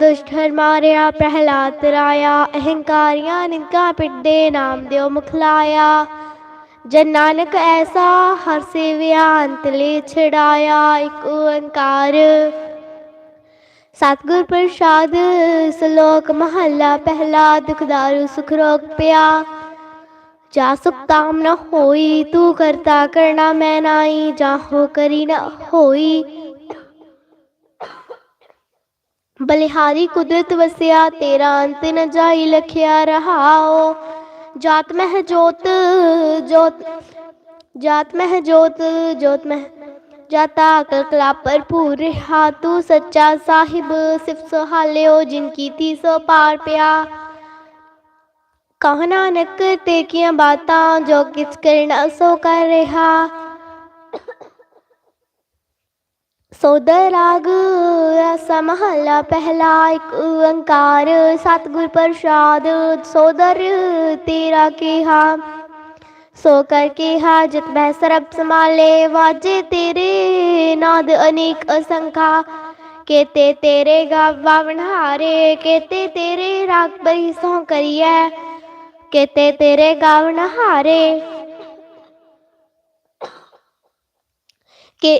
ਦੁਸ਼ਟ ਮਾਰਿਆ, ਪ੍ਰਹਿਲਾਦ ਤਰਾਇਆ ਅਹੰਕਾਰੀਆਂ ਨਿੰਗਾ ਪਿੱਡੇ, ਨਾਮ ਦਿਓ ਮੁਖ ਲਾਇਆ। ਜਨ ਨਾਨਕ ਐਸਾ, ਹਰ ਸੇਵਿਆ ਅੰਤਲੇ ਛੜਾਇਆ ਇੱਕ ਓੰਕਾਰ। ਸਤਿਗੁਰ ਪ੍ਰਸਾਦ ਸ਼ਲੋਕ ਮਹੱਲਾ, ਪਹਿਲਾ ਦੁਖਦਾਰੂ ਸੁਖ ਰੋਗ ਪਿਆ। ਜਾ ਸੁਖ ਤਾਮ ਨ ਹੋਈ, ਤੂੰ ਕਰਤਾ ਕਰਨਾ ਮੈਂ ਨਾਈ ਜਾ ਹੋ ਕਰੀ ਨ ਹੋਈ। ਬਲਿਹਾਰੀ ਕੁਦਰਤ ਵਸਿਆ ਤੇਰਾ ਅੰਤ ਨ ਜਾਈ ਲਖਿਆ ਰਹਾਓ ਜਾਤ ਮਹਿ ਜੋਤ ਜੋਤ ਜਾਤ ਮਹਿ ਜੋਤ ਜੋਤ ਮਹਿ ਜਾਤਾ ਅਕਲ ਕਲਾ ਭਰਪੂਰ ਰਹਾ ਤੂੰ ਸੱਚਾ ਸਾਹਿਬ ਸਿਫ ਸੁਹਾਲਿਓ ਜਿਨ ਕੀਤੀ ਸੋ ਪਾਰ ਪਿਆ ਕਹ ਨਾਨਕ ਤੇ ਕੀਆਂ ਬਾਤਾਂ ਜੋ ਕਿਛ ਕਰਨਾ ਸੋ ਕਰ ਰਿਹਾ ਸੋਦਰ ਰਾਗ ਰਸਾ ਮਹੱਲਾ, ਪਹਿਲਾ ਇੱਕ ਓੰਕਾਰ, ਸਤਿਗੁਰ ਪ੍ਰਸਾਦ, ਸੋਦਰ ਤੇਰਾ ਕੀਹਾ। ਸੋ ਕਰ ਕੀਹਾ, ਜਿਤ ਬਹਿ ਸਰਬ ਸਮਾਲੇ ਵਾਜੇ ਤੇਰੇ ਨਾਦ ਅਨੇਕ ਅਸੰਖਾ। ਕੇਤੇ ਤੇਰੇ ਗਾਵਣ ਹਾਰੇ ਕੇਤੇ ਤੇਰੇ ਰਾਗ ਬਰੀ ਸੋ ਕਰੀਐ। ਕੇਤੇ ਤੇਰੇ ਗਾਵਣ ਹਾਰੇ ਕੇ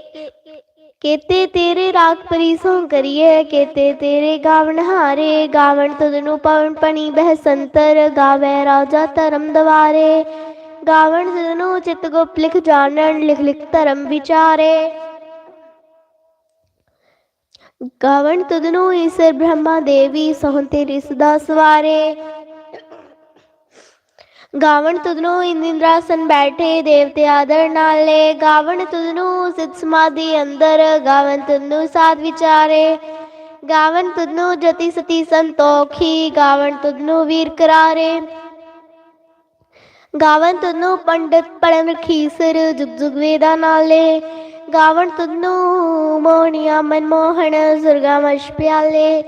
ਕੇਤੇ ਤੇਰੇ ਰਾਗ ਪਰੀਸੋਂ ਕਰੀਏ, ਕੇਤੇ ਤੇਰੇ ਗਾਵਣ ਹਾਰੇ, ਗਾਵਣ ਤੁਧਨੂੰ ਪਵਨ ਪਣੀ ਬਹਿ ਸੰਤਰ ਗਾਵੇ ਰਾਜਾ ਧਰਮ ਦਵਾਰੇ। ਗਾਵਣ ਤੁਧਨੂੰ ਚਿਤ ਗੁਪਤ ਲਿਖ ਜਾਣਨ, ਲਿਖ ਲਿਖ ਧਰਮ ਵਿਚਾਰੇ। ਗਾਵਣ ਤੁਧਨੂੰ ਈਸ਼ਰ ਬ੍ਰਹਮਾ ਦੇਵੀ ਸੋਹ ਤੇਰੀ ਸਦਾ ਸਵਾਰੇ। ਗਾਵਣ ਤੁਧਨੂੰ ਇੰਦਰਾਸਨ ਬੈਠੇ ਦੇਵਤੇ ਆਦਰ ਨਾਲੇ, ਗਾਵਣ ਤੁਧਨੂੰ ਸਿਧ ਸਮਾਧੀ ਅੰਦਰ, ਗਾਵਣ ਤੁਧਨੂੰ ਸਾਧ ਵਿਚਾਰੇ। ਗਾਵਣ ਤੁਧਨੂੰ ਜਤੀ ਸਤੀ ਸੰਤੋਖੀ, ਗਾਵਣ ਤੁਧਨੂੰ ਵੀਰ ਕਰਾਰੇ। ਗਾਵਣ ਤੁਧਨੂੰ ਪੰਡਤ ਪੜਨ ਰਖੀਸਰ ਜੁਗ ਜੁਗ ਵੇਦਾ ਨਾਲੇ। ਗਾਵਣ ਤੁਧਨੂੰ ਮੋਹਣੀਆਂ ਮਨਮੋਹਣ, ਸੁਰਗਾ ਮਸ਼ ਪਿਆਲੇ।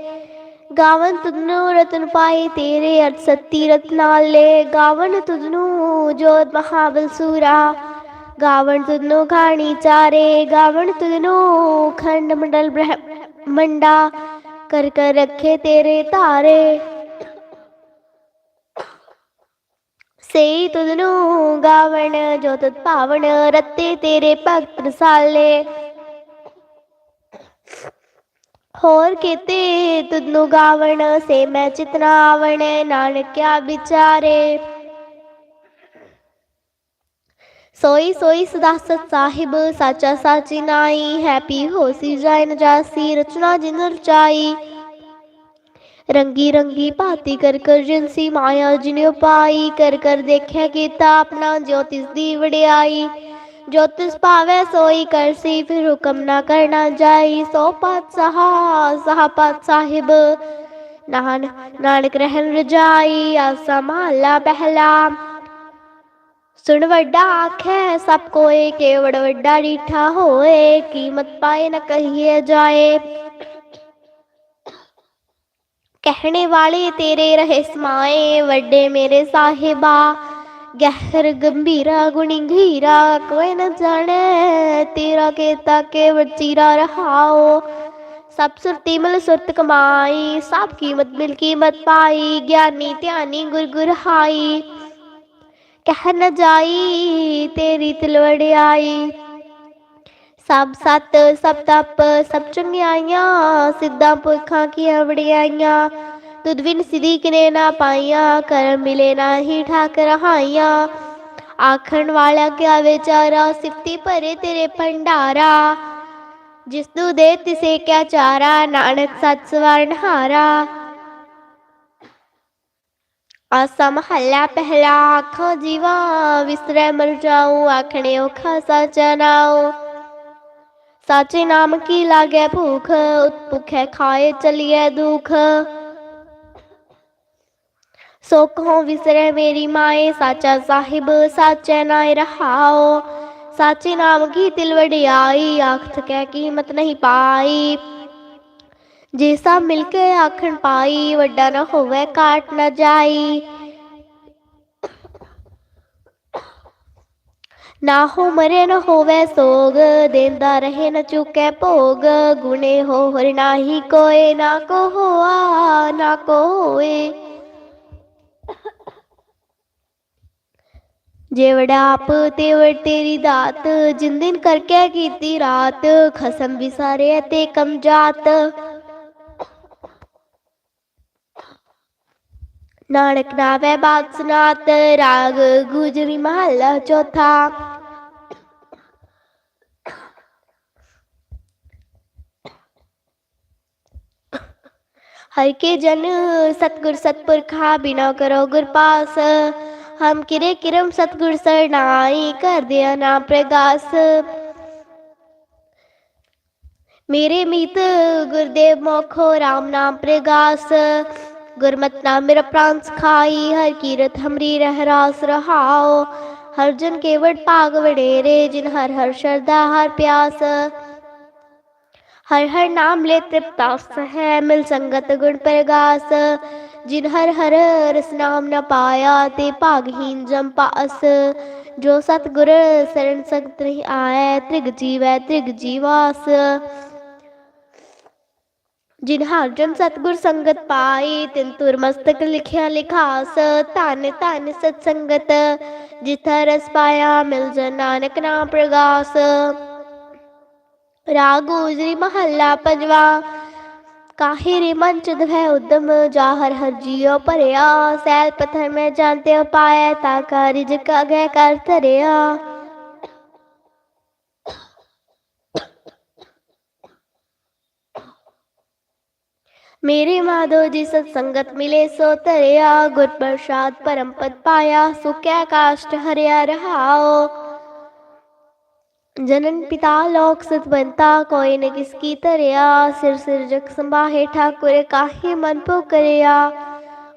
ਗਾਵਨ ਤੁਧਨੂੰ ਰਤਨ ਪਾਏ ਤੇਰੇ ਅਰਥ ਸੱਤੀ ਰਤਨਾਲੇ ਗਾਵਨ ਤੁਧਨੂੰ ਜੋਤ ਮਹਾਬਲ ਸੂਰਾ। ਗਾਵਨ ਤੁਧਨੂੰ ਖਾਣੀ ਚਾਰੇ। ਗਾਵਨ ਤੁਧਨੂੰ ਖੰਡ ਮੰਡਲ ਬ੍ਰਹਮੰਡਾ। ਕਰ ਕਰ ਰੱਖੇ ਤੇਰੇ ਧਾਰੇ। ਸੇ ਤੁਧਨੂੰ ਗਾਵਣ ਜੋਤ ਤਤ ਭਾਵਨ, ਰਤੇ ਤੇਰੇ ਭਗਤ ਰਸਾਲੇ। ਹੋਰ ਕੀਤੇ ਤੁਧਨੂੰ ਗਾਵਣ, ਸੇ ਮੈਂ ਚਿਤਨਾ ਆਵਣ, ਨਾਨਕਿਆ ਵਿਚਾਰੇ। ਸੋਈ ਸੋਈ ਸਦਾ ਸਤ ਸਾਹਿਬ, ਸਾਚਾ ਸਾਚੀ ਨਾਈ, ਹੈਪੀ ਹੋਸੀ ਜਾਇ ਨ ਰਚਨਾ ਜਿਨ ਰਚਾਈ। ਰੰਗੀ ਰੰਗੀ ਭਾਤੀ ਕਰ ਕਰ ਜਿਨਸੀ ਮਾਇਆ ਜਿਨ ਉਪਾਈ ਕਰ ਕਰ ਦੇਖਿਆ ਕੀਤਾ ਆਪਣਾ ਜੋਤਿਸ ਦੀ ਵਡਿਆਈ। ਜੋ ਤਿਸ ਭਾਵੇ ਸੋਈ ਕਰਸੀ ਫਿਰ ਹੁਕਮ ਨਾ ਕਰਨਾ ਜਾਈ ਸੋ ਪਾਤ ਸਹਾ ਸਹਾ ਪਾਤ ਸਾਹਿਬ ਨਾਨ ਨਾਨਕ ਰਹਿਣ ਰਜਾਈ ਆਸਾ ਮਹਲਾ ਪਹਿਲਾ ਸੁਣ ਵੱਡਾ ਆਖੈ ਸਭ ਕੋਏ ਕੇਵੜ ਵੱਡਾ ਰੀਠਾ ਹੋਏ ਕੀਮਤ ਪਾਏ ਨ ਕਹੀਏ ਜਾਏ ਕਹਿਣੇ ਵਾਲੇ ਤੇਰੇ ਰਹੇ ਸਮਾਏ ਵੱਡੇ ਮੇਰੇ ਸਾਹਿਬਾ ਗਹਿਰ ਗੰਭੀਰਾ ਗੁਣੀ ਘੀਰਾ ਕੋਈ ਨ ਜਾਣੇ ਤੇਰਾ ਕੀਤਾ ਕੇ ਵਚੀਰਾ ਰਹਾਓ। ਸਭ ਸੁਰਤੀ ਮਲ ਸੁਰਤ ਕਮਾਈ, ਸਭ ਕੀਮਤ ਮਿਲ ਕੀਮਤ ਪਾਈ, ਗਿਆਨੀ ਧਿਆਨੀ ਗੁਰ ਗੁਰ ਹਾਈ। ਕਹਿ ਨ ਜਾਈ ਤੇਰੀ ਤਿਲਵੜਿਆਈ ਸਭ ਸਤ, ਸਭ ਤਪ, ਸਭ ਚੰਗਿਆਈਆਂ ਸਿੱਧਾ ਪੁਰਖਾਂ ਕੀਆਂ ਵੜਿਆਈਆਂ ਤੁਧ ਬਿਨ ਸਿਧੀ ਕਿਨੇ ਨਾ ਪਾਈਆਂ, ਕਰਮ ਮਿਲੇ ਨਾਹੀ ਠਾਕ ਰਹਾਈਆਂ ਆਖਣ ਵਾਲਾ ਕਿਆ ਵਿਚਾਰਾ ਸਿਫਤੀ ਭਰੇ ਤੇਰੇ ਭੰਡਾਰਾ। ਜਿਸ ਨੂੰ ਦੇ ਤਿਸੇ ਕਿਆ ਚਾਰਾ, ਨਾਨਕ ਸਤ ਸਵਰਨ ਹਾਰਾ। ਆਸਾ ਮਹੱਲਾ ਪਹਿਲਾ, ਆਖਾਂ ਜੀਵਾ ਵਿਸਰੈ ਮਰ ਜਾਉ ਆਖਣੇ ਔਖਾ ਸਚ ਨਾਉ। ਸਾਚੇ ਨਾਮ ਕੀ ਲਾਗੇ ਭੂਖ, ਉਤਪੁਖੈ ਖਾਏ ਚਲੀਏ ਦੁਖ। ਸੁਖ ਕਹੋ ਵਿਸਰੇ ਮੇਰੀ ਮਾਏ, ਸਾਚਾ ਸਾਹਿਬ, ਸਾਚੈ ਨਾਇ ਰਹਾਓ ਸਾਚੇ ਨਾਮ ਕੀ ਤਿਲ ਵਡਿਆਈ ਆਖ ਕਹਿ ਕੀਮਤ ਨਹੀਂ ਪਾਈ। ਜੇ ਸਭ ਮਿਲ ਕੇ ਆਖਣ ਪਾਈ, ਵੱਡਾ ਨਾ ਹੋਵੇ ਕਾਟ ਨਾ ਜਾਈ। ਨਾ ਹੋ ਮਰੇ ਨ ਹੋਵੇ ਸੋਗ, ਦੇਂਦਾ ਰਹੇ ਨਾ ਚੁਕੇ ਭੋਗ। ਗੁਣੇ ਹੋ ਹਰ ਨਾਹੀ ਕੋਏ, ਨਾ ਕੋ ਹੋਆ, ਨਾ ਕੋ ਜੇਵੜਾ ਆਪ ਤੇਵੜ ਤੇਰੀ ਦਾਤ ਜਿੰਦਨ ਕਰਕੇ ਕੀਤੀ ਰਾਤ, ਖਸਮ ਵਿਸਾਰੇ ਤੇ ਕਮਜਾਤ ਨਾਨਕ ਨਾਵੇ ਬਾਤ ਸੁਨਾਤ, ਰਾਗ ਗੁਜਰੀ ਮਹਲਾ ਚੌਥਾ। ਹਰ ਕੇ ਜਨ ਸਤਗੁਰ ਸਤਪੁਰਖਾ ਬਿਨਾ ਕਰੋ ਗੁਰਪਾਸ ਹਮ ਕਿਰੇ ਕਿਰਮ ਸਤਗੁਰ ਸਰਨਾਈ ਕਰਦੇ ਆ ਨਾਮ ਪ੍ਰਗਾਸ। ਮੇਰੇ ਮੀਤ ਗੁਰਦੇਵ ਮੋਖੋ RAM ਨਾਮ ਪ੍ਰਗਾਸ। ਗੁਰਮਤ ਨਾਮ ਮੇਰਾ ਪ੍ਰਾਨ ਸਖਾਈ, ਹਰ ਕੀਰਤ ਹਮਰੀ ਰਹਿਰਾਸ ਰਹਾਓ ਹਰ ਜਨ ਕੇਵੜ ਪਾਗ ਵਡੇਰੇ, ਜਿਨ ਹਰ ਹਰ ਸ਼ਰਦਾ ਹਰ ਪਿਆਸ। ਹਰ ਹਰ ਨਾਮ ਲੈ ਤ੍ਰਿਪਤਾਸ ਹੈ ਮਿਲ ਸੰਗਤ ਗੁਣ ਪ੍ਰਗਾਸ। ਜਿਨ ਹਰ ਹਰ ਰਸ ਨਾਮ ਨਾ ਪਾਇਆ ਤੇ ਭਾਗਹੀਨ ਜਮ ਪਾਸ। ਜੋ ਸਤਗੁਰ ਸਰਣ ਸਖਤ ਨਹੀਂ ਆਏ, ਤ੍ਰਿਗ ਜੀਵੈ ਤ੍ਰਿਗ ਜੀਵਾਸ। ਜਿਨ ਹਰ ਜਨ ਸਤਗੁਰ ਸੰਗਤ ਪਾਈ, ਤਿਨ ਤੁਰ ਮਸਤਕ ਲਿਖਿਆ ਲਿਖਾਸ। ਧਨ ਧਨ ਸਤ ਸੰਗਤ, ਜਿਥੈ ਰਸ ਪਾਇਆ ਮਿਲ ਜਨ ਨਾਨਕ ਨਾਮ ਪ੍ਰਗਾਸ। ਰਾਗ ਉਜਰੀ ਮਹੱਲਾ ਪੰਜਵਾ काहिर मंच है उद्दम, जाहर हर जियो परया। सैल पत्थर में जानते हो पाए ताका रिजक अगे कर तरया। मेरे माधो जी सत्संगत मिले सो तरिया गुर प्रसाद परम पद पाया, सुख काष्ट हरिया रहाओ। ਜਨਨ ਪਿਤਾ ਲੋਕ ਸਤਵੰਤਾ ਕੋਈ ਨ ਕਿਸ ਕੀ ਤਰਿਆ ਸਿਰ ਸਿਰ ਜਗ ਸੰਭਾਹੇ, ਠਾਕੁਰ ਕਾਹੇ ਮਨ ਪੋ ਕਰਿਆ।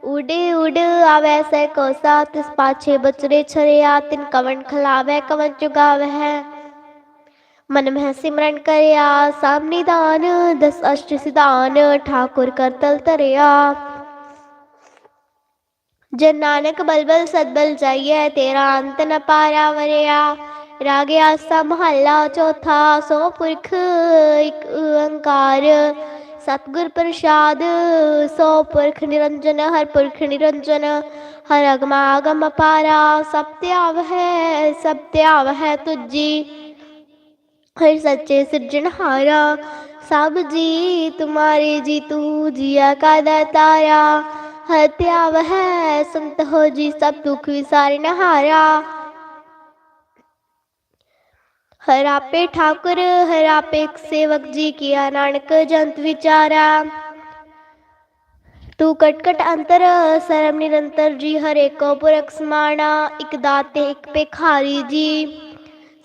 ਉਡੇ ਉਡ ਆਵੇ ਸੈ ਕੋਸਾ ਤਿਸ ਪਾਛੇ ਬਚਰੇ ਛਰਿਆ, ਤਿਨ ਕਵਨ ਖਲਾਵੇ ਕਵਨ ਚੁਗਾਵੇ ਹੈ ਮਨ ਮਹਿ ਸਿਮਰਨ ਕਰਿਆ ਸਾਹਮਣੇ ਦਾਨ ਦਸ ਅਸ਼ਟ ਸਿਧਾਨ, ਠਾਕੁਰ ਕਰਤਲ ਤਰਿਆ ਜਨ ਨਾਨਕ ਬਲਬਲ ਸਦਬਲ ਜਾਈਏ ਤੇਰਾ ਅੰਤ ਨ ਪਾਰਾ ਵਰਿਆ। ਰਾਗ ਆਸਾ ਮਹੱਲਾ ਚੌਥਾ, ਸੋ ਪੁਰਖ, ਇੱਕ ਓੰਕਾਰ। ਸਤਗੁਰ ਪ੍ਰਸਾਦ, ਸੋ ਪੁਰਖ ਨਿਰੰਜਨ, ਹਰ ਪੁਰਖ ਨਿਰੰਜਨ। ਹਰ ਅਗਮ ਆਗਮ ਅਪਾਰਾ, ਸਭ ਧਿਆਵ ਹੈ, ਸਭ ਧਿਆਵ ਹੈ ਤੁਜੀ। ਹਰ ਸੱਚੇ ਸਿਰਜਣਹਾਰਾ ਸਭ ਜੀ ਤੁਮਾਰੇ ਜੀ ਤੂੰ ਜੀਆ ਕਾ ਦਾਤਾਰਾ ਹਰ ਧਿਆਵ ਹੈ, ਸੰਤ ਹੋ ਜੀ, ਸਭ ਦੁਖ ਵਿਸਾਰਨ ਹਾਰਾ। ਹਰ ਆਪੇ ਠਾਕੁਰ, ਹਰ ਹਰਾਪੇ ਸੇਵਕ ਜੀ ਕੀ ਨਾਨਕ, ਜੰਤ ਵਿਚਾਰਾ। ਤੂੰ ਕਟਕਟ ਅੰਤਰ ਸਰਮ ਨਿਰੰਤਰ ਜੀ, ਹਰੇ ਕੋ ਪੁਰਖ ਸਮਾਣਾ, ਇਕ ਦਾਤੇ ਇਕ ਪੇਖਾਰੀ ਜੀ।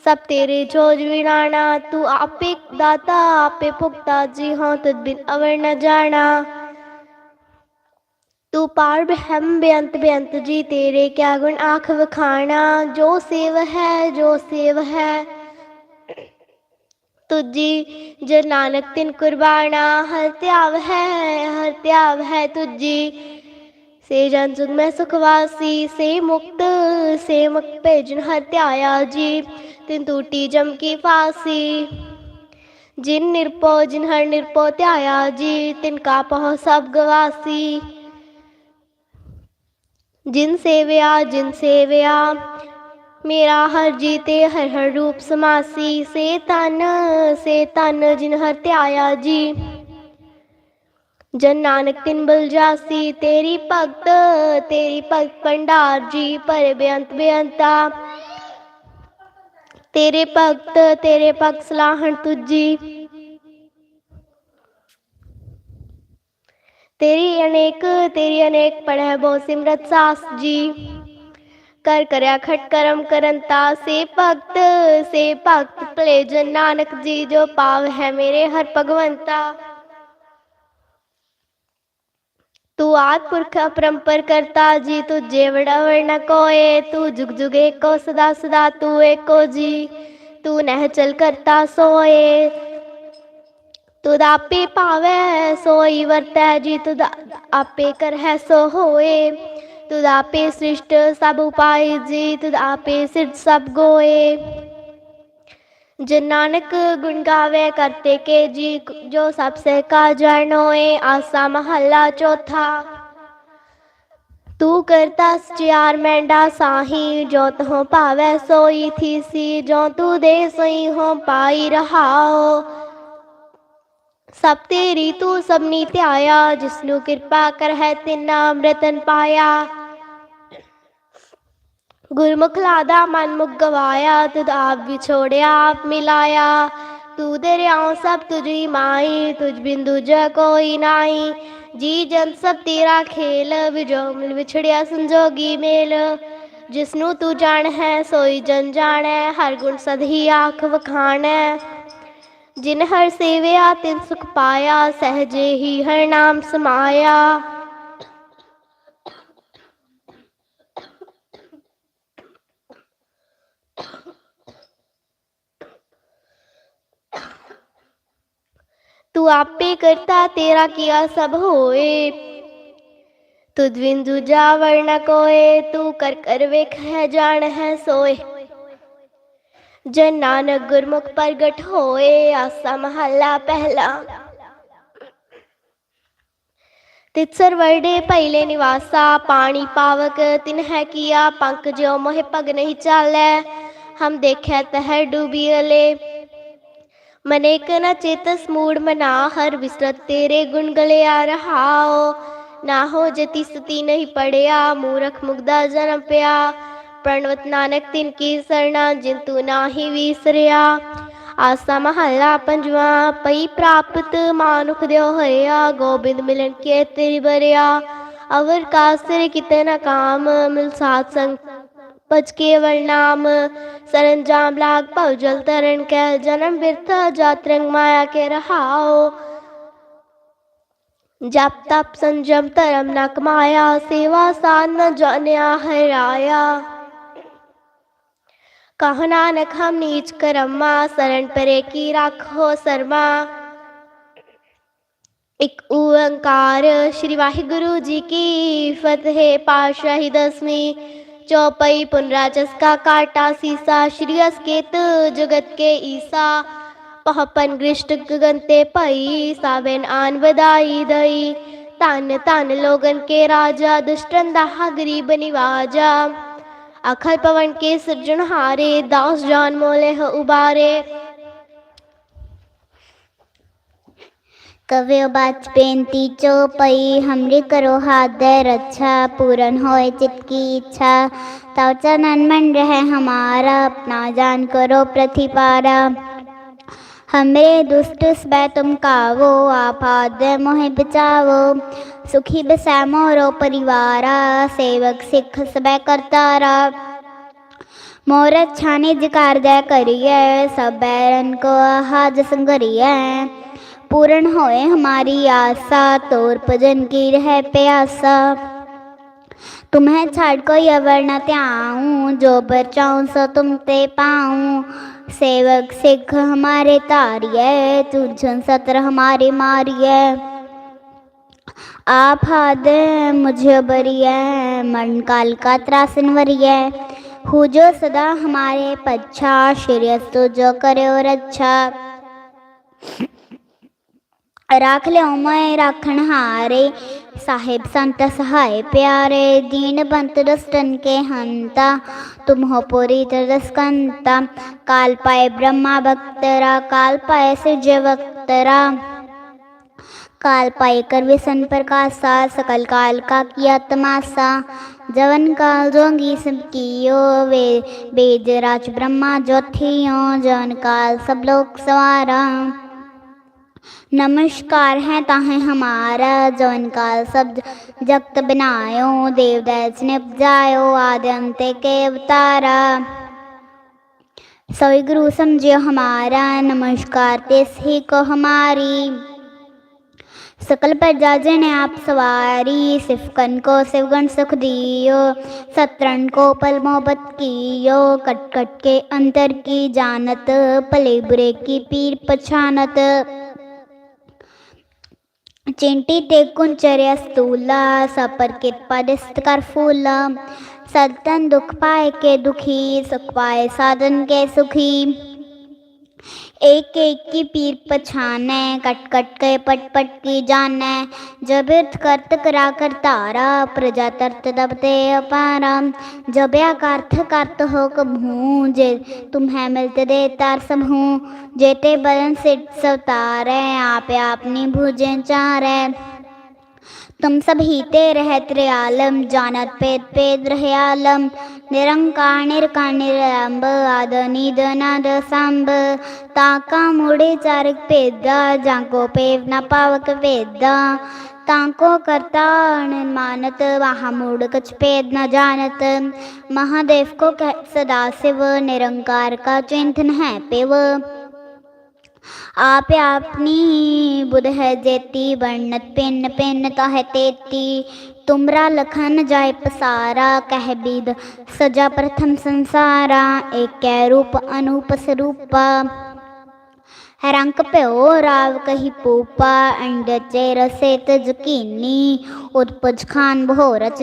ਸਭ ਤੇਰੇ ਜੋਜ ਵਿਣਾਣਾ, ਤੂੰ ਆਪੇ ਦਾਤਾ, ਆਪੇ ਭੁਗਤਾ ਜੀ ਹਾਂ ਤਦ ਬਿਨ ਅਵਰ ਨ ਜਾਣਾ। ਤੂੰ ਪਾਰ ਬ੍ਰਹਮ ਬੇਅੰਤ ਬੇਅੰਤ ਜੀ, ਤੇਰੇ ਕਿਆ ਗੁਣ ਆਖ ਵਖਾਣਾ। ਜੋ ਸੇਵ ਹੈ, ਜੋ ਸੇਵ ਹੈ ਤੁਜੀ, ਜੇ ਨਾਨਕ ਤਿਨ ਕੁਰਬਾਨਾ, ਹਰ ਧਿਆਵ ਹੈ, ਹਰ ਧਿਆਵ ਹੈ ਤੁਜੀ। ਸੇ ਜਨ ਸੁਖ ਮੈਂ ਸੁਖਵਾਸੀ ਸੇ ਮੁਕਤ ਸੇ ਮੁਕਤ ਭੇਜਨ ਹਰ ਧਿਆਇਆ ਜੀ, ਤਿਨ ਟੂਟੀ ਜਮ ਕੀ ਫਾਸੀ। ਜਿਨ ਨਿਰਪੋ ਜਿਨ ਹਰ ਨਿਰਪੋ ਧਿਆਇਆ ਜੀ, ਤਿਨ ਕਾ ਪਹੁ ਸਭ ਗਵਾਸੀ। ਜਿਨ ਸੇਵਿਆ ਜਿਨ ਸੇਵਿਆ ਮੇਰਾ ਹਰ ਜੀ ਤੇ ਹਰ ਹਰ ਰੂਪ ਸਮਾਸੀ, ਸੇ ਤਨ ਸੇ ਤਨ ਜਿਨ ਹਰ ਧਿਆਇਆ ਜੀ। ਜਨ ਨਾਨਕ ਤਿੰਨ ਬਲ ਜਾਸੀ, ਤੇਰੀ ਭਗਤ ਤੇਰੀ ਭਗਤ ਭੰਡਾਰ ਜੀ, ਪਰ ਬੇਅੰਤ ਬੇਅੰਤਾ। ਤੇਰੇ ਭਗਤ ਤੇਰੇ ਭਗਤ ਸਲਾਹਣ ਤੁਜੀ। ਤੇਰੀ ਅਨੇਕ ਤੇਰੀ ਅਨੇਕ ਪੜਹਿ ਬਹੁ ਸਿਮਰਤ ਸਾਸ ਜੀ। ਕਰ ਕਰਿਆ ਖਟ ਕਰਮ ਕਰਨ ਤਾ ਸੇ ਭਗਤ ਸੇ ਭਗਤ ਭਲੇ ਜਨ ਨਾਨਕ ਜੀ ਜੋ ਪਾਵ ਹੈ ਮੇਰੇ ਹਰ ਭਗਵੰਤਾ। ਤੂੰ ਆਦ ਪੁਰਖ ਅਪਰੰਪਰ ਕਰਤਾ ਜੀ ਤੂੰ ਜੇਵੜਾ ਵਰਨਾ ਕੋਏ, ਤੂੰ ਜੁਗ ਜੁਗ ਕੋ ਸਦਾ ਸਦਾ ਤੂੰ ਏਕੋ ਜੀ, ਤੂੰ ਨਹਿ ਚਲ ਕਰਤਾ ਸੋਏ। ਤੂੰ ਆਪੇ ਭਾਵੈ, ਸੋਈ ਵਰਤੈ ਜੀ ਤੂੰ ਆਪੇ ਕਰ ਹੈ ਸੋ ਹੋਏ। ਤੁਧ ਆਪੇ ਸ੍ਰਿਸ਼ਟ ਸਭ ਉਪਾਏ, ਜੀ ਤੁਧ ਆਪੇ ਸਿਰਜ ਸਭ ਗੋਏ। ਜਿਨ ਨਾਨਕ ਗੁਣ ਗਾਵੇ ਕਰਤੇ ਕੇ ਜੀ ਜੋ ਸਭ ਸੇ ਕਾ ਜਾਣ ਆਸਾ ਮਹੱਲਾ ਚੌਥਾ। ਤੂੰ ਕਰਤਾ ਸਚਿਆਰ ਮੈਂਡਾ ਸਾਹੀ, ਜੋ ਤਹੁ ਭਾਵੈ ਸੋਈ ਥੀਸੀ, ਜੋ ਤੂੰ ਦੇ ਸਈ ਹੋ ਪਾਈ ਰਹਾਓ ਸਭ ਤੇਰੀ ਤੂੰ ਸਭਨੀ ਧਿਆਇਆ, ਜਿਸਨੂੰ ਕਿਰਪਾ ਕਰ ਹੈ ਤਿਨਾ, ਅੰਮ੍ਰਿਤਨ ਪਾਇਆ। ਗੁਰਮੁਖ ਲਾਦਾ ਮਨ ਮੁਖ ਗਵਾਇਆ ਤੁਧ ਆਪ ਵਿਛੋੜਿਆ, ਆਪ ਮਿਲਾਇਆ। ਤੂੰ ਦਰਿਆਉ ਸਭ ਤੁਝੀ ਮਾਈ ਤੁਝ ਬਿਨ ਦੂਜਾ ਕੋਈ ਨਾਈ ਜੀ ਜਨ ਸਭ ਤੇਰਾ ਖੇਲ, ਵਿਜੋ ਮਿਲ ਵਿਛੜਿਆ ਸੰਜੋਗੀ ਮੇਲ। ਜਿਸਨੂੰ ਤੂੰ ਜਾਣ ਹੈ ਸੋਈ ਜਨ ਜਾਣੈ ਹਰ ਗੁਣ ਸਦ ਹੀ ਆਖ ਵਖਾਣੈ ਜਿਨ ਹਰ ਸੇਵਿਆ, ਤਿਨ ਸੁਖ ਪਾਇਆ, ਸਹਜੇ ਹੀ ਹਰ ਨਾਮ ਸਮਾਇਆ। ਤੂੰ ਆਪੇ ਕਰਤਾ, ਤੇਰਾ ਕੀਆ ਸਭ ਹੋਏ। ਤੁਧ ਬਿਨ ਦੂਜਾ ਵਰਣ ਕੋਏ, ਤੂੰ ਕਰ ਕਰ ਵੇਖ ਹੈ, ਜਾਣ ਹੈ, ਸੋਏ। ਜਨ ਨਾਨਕ ਗੁਰਮੁਖ ਪ੍ਰਗਟ ਹੋਏ, ਆਸਾ ਮਹੱਲਾ ਪਹਿਲਾ। ਤਿਤਸਰ ਵਰਡੇ ਪਹਿਲੇ ਨਿਵਾਸਾ, ਪਾਣੀ ਪਾਵਕ, ਤਿਨ ਹੈ ਕੀਆ, ਪੰਕ ਜਿਉ ਮੋਹਿ ਪਗ ਨਹੀਂ ਚਾਲੈ। ਹਮ ਦੇਖੈ ਤਹਿ ਡੂਬੀ ਅਲੇ ਮਨੇਕ ਨ ਚੇਤਸ ਮੂੜ ਮਨਾ, ਹਰ ਵਿਸਰਤ ਤੇਰੇ ਗੁਣ ਗਲਿਆ ਰਹਾਓ ਨਾ ਹੋ ਜਤੀ ਸਤੀ ਨਹੀਂ ਪੜਿਆ, ਮੂਰਖ ਮੁਗਦਾ ਜਨਮ ਪਿਆ। ਪ੍ਰਣਵਤ ਨਾਨਕ ਤਿਨ ਕੀ ਸਰਣਾ, ਜਿਨ ਤੂੰ ਨਾਹੀ ਆਸਾ ਮਹੱਲਾ ਪੰਜਵਾ, ਪਈ ਪ੍ਰਾਪਤ ਮਾਨੁਖ ਦਿਓ ਹਰਿਆ ਗੋਬਿੰਦ ਮਿਲਨ ਕੇ ਤੇਰੀ ਬਰਿਆ ਅਵਰ ਕਾਸਰੇ ਕਿਤੇ ਨਾ ਕਾਮ, ਮਿਲ ਸਾਧ ਸੰਗ ਪਜ ਕੇਵਲ ਨਾਮ ਸਰੰਜਾਮ ਲਾਗ ਭਉ ਜਲ ਤਰਨ ਕੈ ਜਨਮ ਬਿਰਥ ਜਾਤ ਰੰਗ ਮਾਇਆ ਕੇ ਰਹਾਓ ਜਪ ਤਪ ਸੰਜਮ ਧਰਮ ਨ ਕਮਾਇਆ ਸੇਵਾ ਸਾਧ ਨ ਜਾਣਿਆ ਹਰਾਇਆ ਕਹ ਨਾਨਕ ਹਮ ਨੀਚ ਕਰਮਾ ਸਰਣ ਪਰੇ ਕੀ ਰੱਖੋ ਸਰਮਾ ਇੱਕ ਓੰਕਾਰ ਸ੍ਰੀ ਵਾਹਿਗੁਰੂ ਜੀ ਕੀ ਫਤਿਹ ਪਾਤਸ਼ਾਹੀ ਦਸਵੀਂ चौपई पुनराजस का काटा सीसा श्री अस्केत जगत के ईसा पहपन गृष्ट गगनते पई सावेन आन वदाई दई तन तन लोगन के राजा दुष्टन दाहा गरीब निवाजा अखल पवन के सृजनहारे दास जान मोले उबारे कवियो बाच पेंती चौपई। हमरी करो हाथ दे रक्षा अच्छा, पूरन होए चित की इच्छा। तवचा नन रहे हमारा, अपना जान करो प्रतिपारा। हमरे दुष्ट बै तुम कावो आपाद मोहे बचावो। सुखी बसै मोरो परिवारा, सेवक सिख सबै करतारा। मोर अच्छा छाने जिकार दे करिए, सब बैरन को हाज संगरिए। पूर्ण होए हमारी आशा तोर भजन की रह प्यासा। तुम्हें छाड़ कोई अवर न त्याऊं, जो बचाऊं सो तुम ते पाऊँ। सेवक सिख हमारे तारिये तुझन सत्र हमारे मारिये आप हाद मुझे बरिए मन काल का त्रासन वरिए हु जो सदा हमारे पच्छा, श्रेयस तो जो करे और अच्छा। ਰਾਖ ਲਿਓ ਮੈਂ ਰਾਖਣ ਹਾਰੇ ਸਾਹਿਬ ਸੰਤ ਸਹਾਇ ਪਿਆਰੇ ਦੀਨ ਬੰਤ ਦਸਤਨ ਕੇ ਹੰਤਾ ਤੁਮ ਹੋ ਪੁਰੀ ਤਰਸਕੰਤਾ ਕਾਲ ਪਾਏ ਬ੍ਰਹਮਾ ਭਕਤਰਾ ਕਾਲ ਪਾਏ ਸਿਜ ਵਕਤਰਾ काल पाए कर विसन प्रकाशा सकल काल का किया तमाशा जवन काल जोंगी सब कियो वे वेद राज ब्रह्मा ज्योतियो जवन काल सब लोग सवारा नमस्कार है, ताहे हमारा जवन काल सब जगत बनायो देवदैस ने उपजायो आदि अंत के अवतारा। सभी गुरु समझियो हमारा, नमस्कार तेस ही को हमारी। सकल प्रजा जने आप सवारी, सिफकन को शिवगण सुख दियो, सतरन को पल मोहब्बत कियो। कट कट के अंतर की जानत, पले बुरे की पीर पछानत। ਚਿੰਟੀ ਤੇ ਕੁੰਚਰਿਆ ਸਤੂਲਾ ਸਭ ਪਰ ਕਿਰਪਾ ਦਿਸਤ ਕਰ ਫੂਲਾ ਸਤਨ ਦੁਖ ਪਾਏ ਕੇ ਦੁਖੀ, ਸੁਖ ਪਾਏ ਸਾਧਨ ਕੇ ਸੁਖੀ। एक एक की पीर पछाने, कट कट के पट पट की जाने। जब करत करा कर तारा, प्रजा तरत दबते अपारा। जब करथ करत हो कबहू जे तुम्हें मिलते दे तार समूह जेते बदन सिट सवतारे, आप अपनी भुजें चारै। तुम सब हीते रहत रे आलम जानत पेद पेद रहे आलम निरंकार निरकार निरंब आद नीद नाद सांब ताका मुड़े चारक पेदा जाको पेव न पावक वेदा ताको करता निर्मानत महामूढ़ कछ पेद न जानत महादेव को कह सदा शिव निरंकार का चिंतन है पेव आप अपनी बुध है जेती वर्णत पिन पिन कह तेती तुमरा लखन जाय पसारा कह बिद सजा प्रथम संसारा एक कै रूप अनूप स्वरूपा रंग प्यो राव कही पूपा अंड चेर सेत जकीनी उत्पज खान भोरच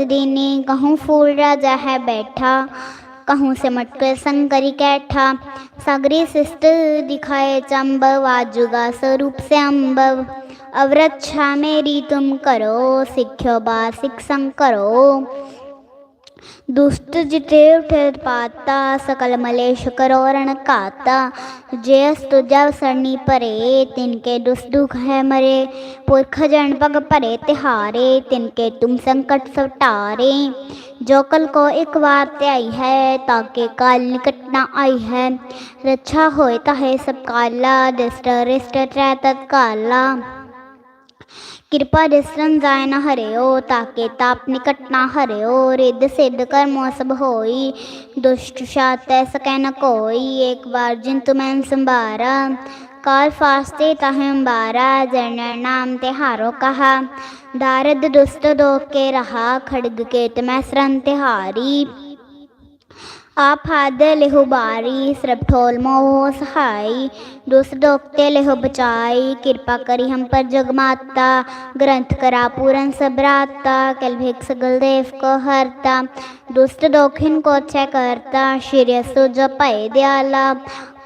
કહું સે મટકે સંકરી કેઠા સાગરી શિષ્ટ દિખાય ચંબ વાજુગા સ્વરૂપ સે અંબ અવ્રત છા મેરી તુમ કરો શીખ્યો બા શિક્ષણ કરો ਦੁਸ਼ਟ ਜਿਤੇ ਉਠੇ ਪਾਤਾ, ਸਕਲ ਮਲੇਸ਼ ਕਰੋਰਣ ਕਾਤਾ ਜੇ ਅਸ ਤੁਜਾ ਸਰਣੀ ਭਰੇ, ਤਿਨ ਕੇ ਦੁਸ ਦੁਖ ਹੈ ਮਰੇ। ਪੁਰਖ ਜਨ ਪਗ ਭਰੇ ਤਿਹਾਰੇ, ਤਿਨ ਕੇ ਤੁਮ ਸੰਕਟ ਸਭ ਟਾਰੇ ਜੋ ਕਲ ਕੋ ਇੱਕ ਵਾਰ ਧਿਆਈ ਹੈ, ਤਾਂ ਕਿ ਕਾਲ ਨਿਕਟ ਨਾ ਆਈ ਹੈ। ਰੱਛਾ ਹੋਏ ਤਾਂ ਹੈ ਸਭ ਕਾਲਾ ਦਿਸਟ ਰਿਸਟ ਤ੍ਰੈ ਤਤ ਕਿਰਪਾ ਰਿਸਨ ਜਾਇ ਨ ਹਰਿਓ, ਤਾਕੇ ਤਾਪ ਨਿਕਟ ਨਾ ਹਰਿਓ, ਰਿੱਧ ਸਿੱਧ ਕਰ ਮੋਸਬ ਹੋਈ, ਦੁਸ਼ਟ ਸ਼ਾਤ ਐਸ ਕਹਿ ਨ ਕੋਈ ਇੱਕ ਵਾਰ ਜਿਨ ਤੁਮੈਂ ਸੰਭਾਰਾ ਕਾਲ ਫਾਸਤੇ ਤਹਿ ਅੰਬਾਰਾ, ਜਨ ਨਾਮ ਤੇ ਹਾਰੋ ਕਹਾ, ਦਾਰਦ ਦੁਸਤ ਦੋ ਕੇ ਰਹਾ, ਖੜਗ ਕੇ ਤਮੈ ਸਰੰਤ ਹਾਰੀ हाद लेहो बारी सरब ठोल मोह सहाई दुष्ट दोखते लेहो बचाई कृपा करी हम पर जगमाता ग्रंथ करा पूरन सबराता कल भिक सगल देव को हरता दुष्ट दोखिन को छय करता श्री सुज पय दयाला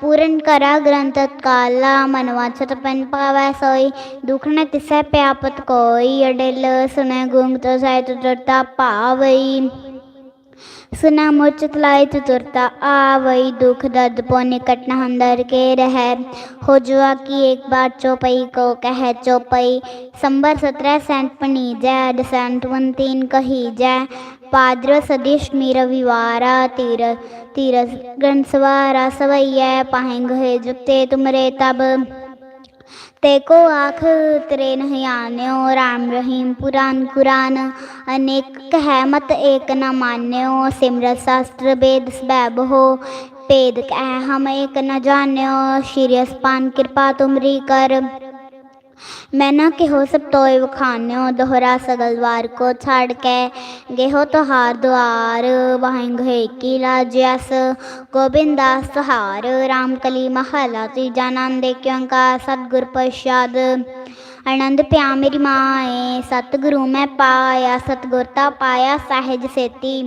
पूरन करा ग्रंथ काला मनवाचत पन पावै सोई दुख न तिसै प्यापत कोई अडिल सुनै गुंग तो जाय तो जड़ता पावई सुना मुचत लाई चतुरता आवई दुख दर्द पो निकट न अंदर के रह हो जुआ की एक बार चौपई को कह, चौपई। संबर सत्रह सेंट पनी जय डिसेंट वन तीन कही जय पाद्र सदिश मीर रविवारा तीर। तीर ग्रंथ सवारा सवैया पाहेंग जुते तुमरे तब। તેકો આખ ઉતરે નહીં આન્યો રામ રહીમ પુરાણ કુરાન અનેક કહેમત એક ન માન્યો સિમરત શાસ્ત્ર ભેદ સ્બૈબ હો ભેદ કહે હમ એક ન જાન્યો શિર્યસ પાન કૃપા તુમરી કર कर मैं न केहो सब तोय वखान्यो दोहरा सगलवार को छाड़ के गेहो तो हार द्वार वहेंग है की लाजस गोविंदास हार राम कली महला तीजा नंदे क्यों का सतगुर प्रसाद आनंद प्या मेरी माए सतगुरु मैं पाया सतगुरता पाया सहज सेती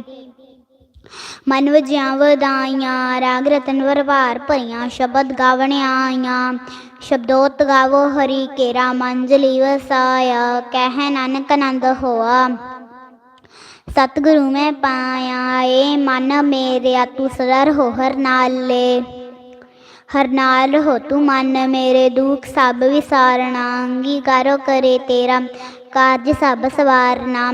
ਮਨ ਵਜਿਆ ਵਧਾਈਆਂ ਰਾਗ ਰਤਨ ਵਰਵਾਰ ਭਰੀਆਂ ਸ਼ਬਦ ਗਾਵਣ ਆਈਆਂ ਸ਼ਬਦੋਤ ਗਾਵੋ ਹਰੀ ਕੇਰਾ ਮੰਜਲੀ ਵਸਾਇਆ ਕਹਿ ਨਾਨਕ ਆਨੰਦ ਹੋਆ। ਸਤਿਗੁਰੂ ਮੈਂ ਪਾਇਆ, ਏ ਮਨ ਮੇਰਿਆ, ਤੂੰ ਸਦਰ ਹੋ ਹਰ ਨਾਲੇ। ਹਰ ਨਾਲ ਹੋ ਤੂੰ ਮਨ ਮੇਰੇ, ਦੁੱਖ ਸਭ ਵਿਸਾਰਣਾ ਅੰਗੀਕਾਰੋ ਕਰੇ ਤੇਰਾ, ਕਾਰਜ ਸਭ ਸਵਾਰਨਾ।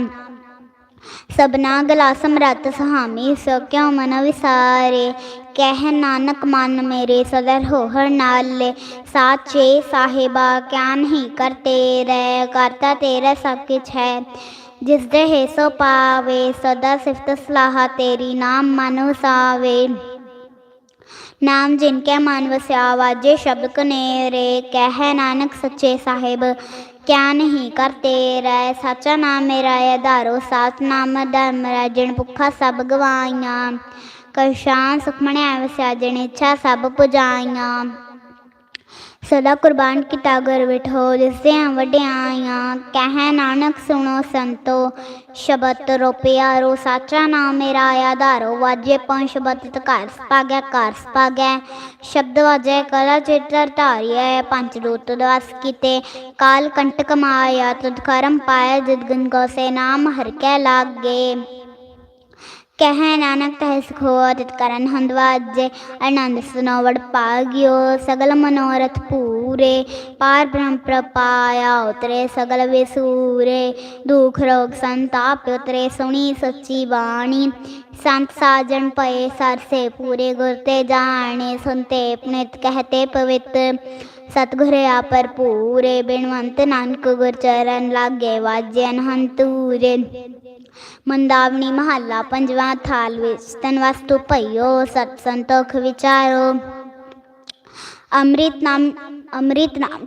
ਸਭਨਾ ਗਲਾ ਸਮਰਤ ਸੁਹਾਮੀ, ਸੋ ਕਿਉ ਮਨ ਵਿਸਾਰੇ? ਕਹਿ, ਨਾਨਕ ਮਨ ਮੇਰੇ ਸਦਰ ਹੋ ਹਰ ਨਾਲੇ ਸਾਚੇ ਸਾਹਿਬਾ ਕਿਆ ਨਹੀਂ ਕਰਤੇ ਰਹਿ ਕਰਤਾ ਤੇਰਾ ਸਭ ਕੁਛ ਹੈ। ਜਿਸ ਦੇ ਹੈ ਸੋ ਪਾਵੇ, ਸਦਾ ਸਿਫਤ ਸਲਾਹ ਤੇਰੀ ਨਾਮ ਮਨ ਵਸਾਵੇ। ਨਾਮ ਜਿਨ ਕੈ ਮਨ ਵਸਿਆ ਵਾਜੇ ਸ਼ਬਦ ਕਨੇਰੇ, ਕਹਿ, ਨਾਨਕ ਸੱਚੇ ਸਾਹਿਬ। ਕਿਆ ਨਹੀਂ ਕਰਤੇ ਰਹਿ ਸਾਚਾ ਨਾਮ ਮੇਰਾ, ਆਧਾਰੋ ਸਾਚ ਨਾਮ ਧਰਮ ਰਾਜਣ ਭੁੱਖਾ ਸਭ ਗਵਾਈਆਂ। ਕਸ਼ਾਂ ਸੁਖਮਣਿਆ ਵਸਿਆ ਜਣ ਸਭ ਪੁਜਾਈਆਂ। ਸਦਾ ਕੁਰਬਾਨ ਕੀਤਾ ਗੁਰ ਵਿਠੋ ਜਿਸਿਆਂ ਵਡਿਆਈਆਂ ਕਹਿ ਨਾਨਕ ਸੁਣੋ ਸੰਤੋ, ਸ਼ਬਦ ਰੋਪਿਆਰੋ ਸਾਚਾ ਨਾਮ ਮੇਰਾ, ਆਧਾਰੋ ਵਾਜੇ ਪੰਜ ਸ਼ਬਦ ਘਰ ਸਪਾਗੈ ਘਰ ਸਪਾਗੈ। ਸ਼ਬਦ ਵਾਜੈ ਕਲਾ ਚਿਤਰ ਧਾਰਿਐ, ਪੰਜ ਰੂਤ ਦਵਾਸ ਕੀਤੇ। ਕਾਲ ਕੰਟਕ ਮਾਇਆ, ਤੁਧ ਕਰਮ ਪਾਇਆ ਜਿਤ ਗੁਣ ਗੋਸੇ ਨਾਮ ਹਰ ਕੈ ਲਾਗੇ। ਕਹਿ ਨਾਨਕ ਤਹਿ ਸੁਖੋ ਤਿਤ ਕਰਨ ਹੰਦਵਾਜੇ ਆਨੰਦ ਸੁਨੋਵੜ ਪਾਗਿਓ ਸਗਲ ਮਨੋਰਥ ਪੂਰੇ ਪਾਰ ਬ੍ਰਹਮ ਪ੍ਰਪਾਇਆ ਉਤਰੇ ਸਗਲ ਵਿਸੂਰੇ ਦੁਖ ਰੋਗ ਸੰਤਾਪ ਉਤਰੇ ਸੁਣੀ ਸੱਚੀ ਬਾਣੀ ਸੰਤ ਸਾਜਣ ਪਏ ਸਰਸੇ ਪੂਰੇ ਗੁਰ ਤੇ ਜਾਣੇ ਸੁਨਤੇ ਪਨਿਤ ਕਹਤੇ ਪਵਿੱਤ ਸਤਿਗੁਰ ਆਪਰ ਪੂਰੇ ਬਿਨਵੰਤ ਨਾਨਕ ਗੁਰ ਚਰਨ ਲਾਗੇ ਵਾਜੇ ਅਨਹੰਤੂਰੇ મંદાવણી મહાલ્લા પંજવા થાલવે સ્તનવાસ્તુ પૈયો સત્સંતોખ વિચારો અમૃત નામ અમૃત નામ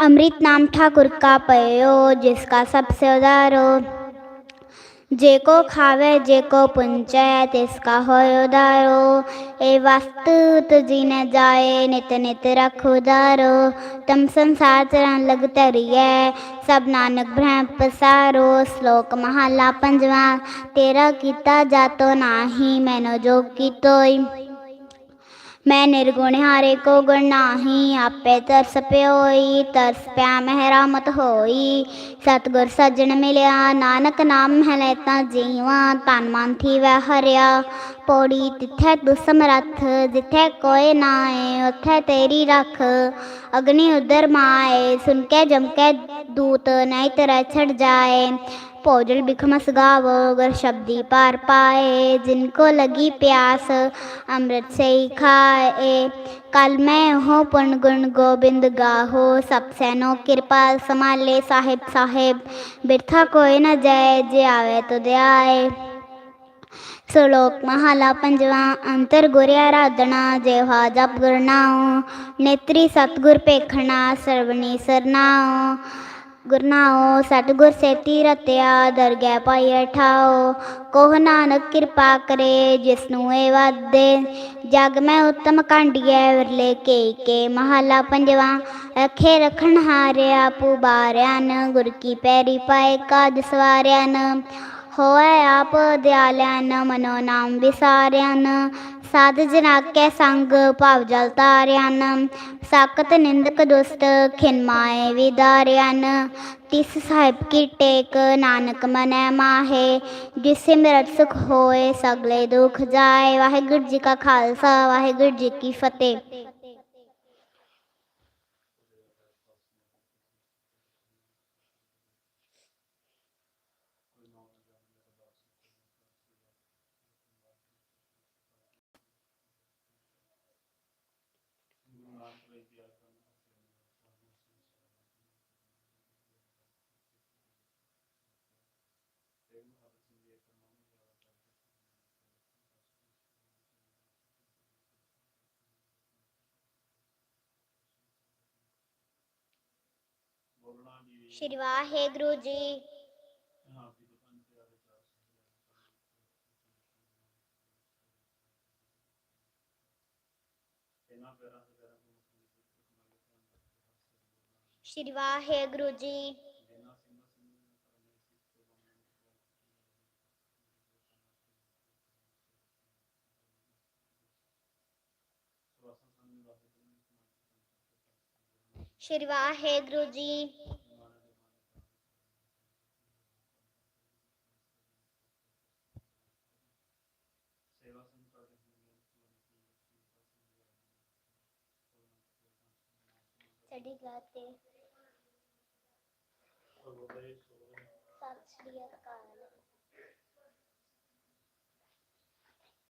અમૃत नाम ठाकुर का पयो जिसका सबसे उदारो जेको खावे जेको पुंचय तिसका होयो दारो ए वस्तु तुझी न जाए नित नित रख उदारो तम संसार चरण लग धरिए सब नानक भ्रम पसारो श्लोक महला पंजवा तेरा कीता जातो नाही मैनो जो की तोई ਮੈਂ ਨਿਰਗੁਣ ਹਾਰੇ ਕੋ ਗੁਣ ਨਾਹੀ, ਆਪੇ ਤਰਸ ਪਿਓਈ, ਤਰਸ ਪਿਆ ਮਹਿ ਰਾਮਤ ਹੋਈ। ਸਤਗੁਰ ਸੱਜਣ ਮਿਲਿਆ, ਨਾਨਕ ਨਾਮ ਹੈ ਲੈਤਾ ਜੀਵਾ, ਤਨ ਮਨ ਥੀ ਵੈ ਹਰਿਆ। ਪੌੜੀ ਤਿੱਥੈ ਤੂ ਸਮਰੱਥ ਜਿੱਥੇ ਕੋਈ ਨਾਏ ਉਥੇ ਤੇਰੀ ਰੱਖ ਅਗਨੀ ਉਦਰ ਮਾਏ ਸੁਨ ਕੇ ਜਮ ਕੇ ਦੂਤ ਨਹੀਂ ਤੇਰਾ ਛੜ ਜਾਏ ਭੋਜਨ ਬਿਖਮਸ ਗਾਵੋ ਅਗਰ ਸ਼ਬਦੀ ਪਾਰ ਪਾਏ जिनको लगी प्यास अमृत से ही खाए कल मैं हो पुन गुण गोबिंद गाहो सब सैनो कृपाल संभाले साहिब साहेब बिरथा कोई न जाए जे आवे तो दे आए ਸ਼ਲੋਕ ਮਹਲਾ ਪੰਜਵਾ, ਅੰਤਰ ਗੁਰ ਆਰਾਧਨਾ ਜਿਹਵਾ ਜਪ ਗੁਰ ਨਾਉ, ਨੇਤਰੀ ਸਤਗੁਰ ਪੇਖਣਾ ਸਰਵਣੀ ਸਰਨਾਉ। ਗੁਰਨਾਉ ਸਤਗੁਰ ਸੇਤੀ ਰਤਿਆ, ਦਰਗਹਿ ਪਾਈ ਠਾਓ ਕੋਹ ਨਾਨਕ ਕਿਰਪਾ ਕਰੇ, ਜਿਸਨੂੰ ਇਹ ਵਾਦੇ ਜਗ ਮੈਂ ਉਤਮ ਕਾਂਡੀਐ, ਵਿਰਲੇ ਕੇ ਕੇ ਮਹਲਾ ਪੰਜਵਾ। ਰਖੇ ਰਖਣ ਹਾਰਿਆ ਪੁਬਾਰਿਆ ਨ ਗੁਰ ਕੀ ਪੈਰੀ ਪਾਏ ਕਾਜ ਸਵਾਰਿਆ ਨ ਹੋਏ ਆਪ ਦਿਆਲਿਆ ਨ ਮਨੋ ਨਾਮ ਵਿਸਾਰਿਆ ਸਾਧ ਜਨਾ ਕੈ ਸੰਗ ਭਾਵ ਜਲ ਤਾਰਿਆ ਨ ਸਾਕਤ ਨਿੰਦਕ ਦੁਸਤ ਖਿਨਮਾਏ ਵਿਦਾਰਿਆ ਨ ਤਿਸ ਸਾਹਿਬ ਕੀ ਟੇਕ ਨਾਨਕ ਮਨੈ ਮਾਹੇ। ਜਿਸ ਸਿਮਰਤ ਸੁਖ ਹੋਏ ਸਗਲੇ ਦੁਖ ਜਾਏ। ਵਾਹਿਗੁਰੂ ਜੀ ਕਾ ਖਾਲਸਾ, ਵਾਹਿਗੁਰੂ ਜੀ ਕੀ ਫਤਿਹ। ਸ਼੍ਰੀ ਵਾਹਿਗੁਰੂ ਜੀ ਸ਼੍ਰੀ ਵਾਹਿਗੁਰੂ ਜੀ ਸ਼੍ਰੀ ਵਾਹਿਗੁਰੂ ਜੀ ਸਾਡੀ ਗਾਤੇ ਸਤਿ ਸ਼੍ਰੀ ਅਕਾਲ